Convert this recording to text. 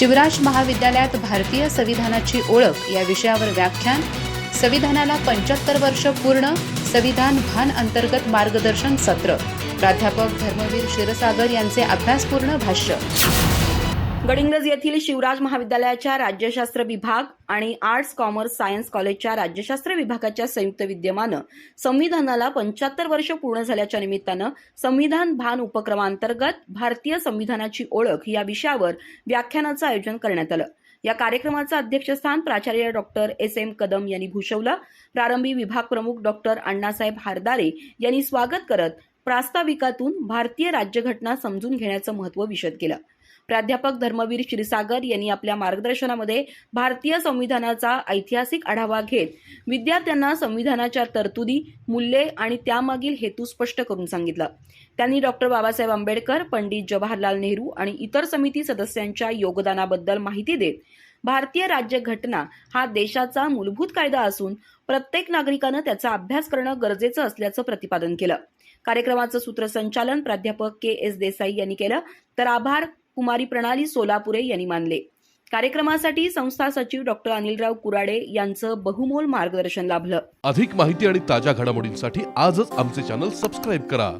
शिवराज महाविद्यालयात भारतीय संविधानाची ओळख या विषयावर व्याख्यान संविधानाला पंच्याहत्तर वर्ष पूर्ण संविधान भान अंतर्गत मार्गदर्शन सत्र. प्राध्यापक धर्मवीर क्षीरसागर यांचे अभ्यासपूर्ण भाष्य. गडिंग्लज येथील शिवराज महाविद्यालयाच्या राज्यशास्त्र विभाग आणि आर्ट्स कॉमर्स सायन्स कॉलेजच्या राज्यशास्त्र विभागाच्या संयुक्त विद्यमानं संविधानाला पंच्याहत्तर वर्ष पूर्ण झाल्याच्या निमित्तानं संविधान भान उपक्रमांतर्गत भारतीय संविधानाची ओळख या विषयावर व्याख्यानाचं आयोजन करण्यात आलं. या कार्यक्रमाचं अध्यक्षस्थान प्राचार्य डॉक्टर एस. एम. कदम यांनी भूषवलं. प्रारंभी विभाग प्रमुख डॉक्टर अण्णासाहेब हारदारे यांनी स्वागत करत प्रास्ताविकातून भारतीय राज्यघटना समजून घेण्याचं महत्त्व विशद केलं. प्राध्यापक धर्मवीर क्षीरसागर यांनी आपल्या मार्गदर्शनामध्ये भारतीय संविधानाचा ऐतिहासिक आढावा घेत विद्यार्थ्यांना संविधानाच्या तरतुदी मूल्ये आणि त्यामागील हेतू स्पष्ट करून सांगितलं. त्यांनी डॉक्टर बाबासाहेब आंबेडकर पंडित जवाहरलाल नेहरू आणि इतर समिती सदस्यांच्या योगदानाबद्दल माहिती देत भारतीय राज्यघटना हा देशाचा मूलभूत कायदा असून प्रत्येक नागरिकानं त्याचा अभ्यास करणं गरजेचं असल्याचं प्रतिपादन केलं. कार्यक्रमाचं सूत्रसंचालन प्राध्यापक के एस देसाई यांनी केलं. तर आभार कुमारी प्रणाली सोलापुरे यांनी मानले. कार्यक्रमासाठी संस्था सचिव डॉक्टर अनिलराव कुराडे यांचं बहुमोल मार्गदर्शन लाभलं. अधिक माहिती आणि ताज्या घडामोडींसाठी आजच आमचे चॅनल सबस्क्राईब करा.